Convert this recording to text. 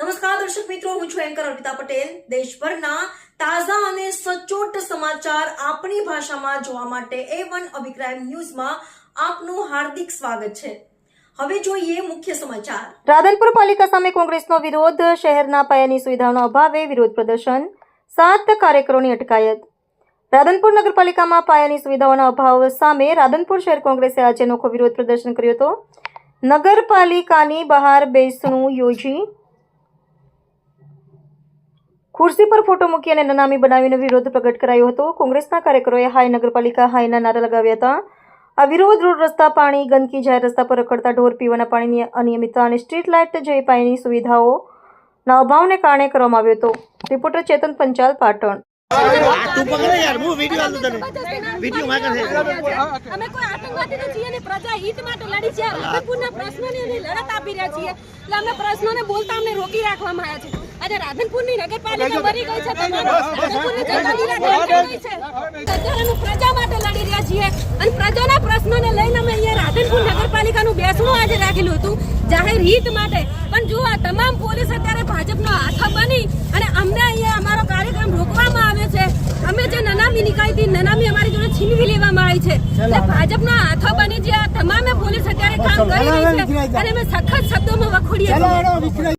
નમસ્કાર, દર્શક મિત્રો, હું છું એન્કર અર્પિતા પટેલ. દેશભરના તાજા અને સચોટ સમાચાર આપણી ભાષામાં જોવા માટે એ વન અભિક્રાઇમ ન્યૂઝમાં આપનું હાર્દિક સ્વાગત છે. હવે જોઈએ મુખ્ય સમાચાર. રાધનપુર પાલિકા સામે કોંગ્રેસનો વિરોધ, શહેરના પાયાની સુવિધાઓના અભાવે વિરોધ પ્રદર્શન, સાત કાર્યકરોની અટકાયત. રાધનપુર નગરપાલિકામાં પાયાની સુવિધાઓના અભાવ સામે રાધનપુર શહેર કોંગ્રેસે આજે અનોખો વિરોધ પ્રદર્શન કર્યો હતો. નગરપાલિકાની બહાર બેસણું યોજી ખુરશી પર ફોટો મૂકી અને નનામી બનાવીને વિરોધ પ્રગટ કરાયો હતો. કોંગ્રેસના કાર્યકરોએ હાય નગરપાલિકા હાયના નારા લગાવ્યા હતા. આ વિરોધ રોડ રસ્તા પાણી ગંદકી જાહેર રસ્તા પર રખડતા ઢોર પીવાના પાણીની અનિયમિતતા અને સ્ટ્રીટ લાઇટ જેવી પાણીની સુવિધાઓના અભાવને કારણે કરવામાં આવ્યો હતો. રિપોર્ટર ચેતન પંચાલ પાટણ. તું પકડે યાર હું વીડિયો આલું તને. વીડિયો માં કરે અમે કોઈ આતંકવાદી નથી અને પ્રજા હિત માટે લડી છે રાધનપુરના પ્રશ્નોની લડત આપી રહ્યા છીએ. એટલે અમે પ્રશ્નોને બોલતા અમને રોકી રાખવામાં આવ્યા છે. આજે રાધનપુરની નગરપાલિકા મરી ગઈ છે અત્યારે પ્રજા માટે લડી રહ્યા છીએ. અને પ્રજાના પ્રશ્નોને લઈને અમે અહીંયા રાધનપુર નગરપાલિકાનું બેસણું આજે રાખેલું હતું જાહેર હિત માટે. પણ જો આ તમામ પોલીસ અત્યારે ભાજપનો હાથ બની અને અમને અહીંયા અમારો કાર્યક્રમ રોકવામાં આવે છે. અમે જે નનામી નીકળી હતી નનામી અમારી જોડે છીનવી લેવામાં આવી છે. એટલે ભાજપનો હાથો બની જે આ તમામે પોલીસ અત્યારે કામ કરી રહી છે અને અમે સખત શબ્દોમાં વખોડીએ છીએ.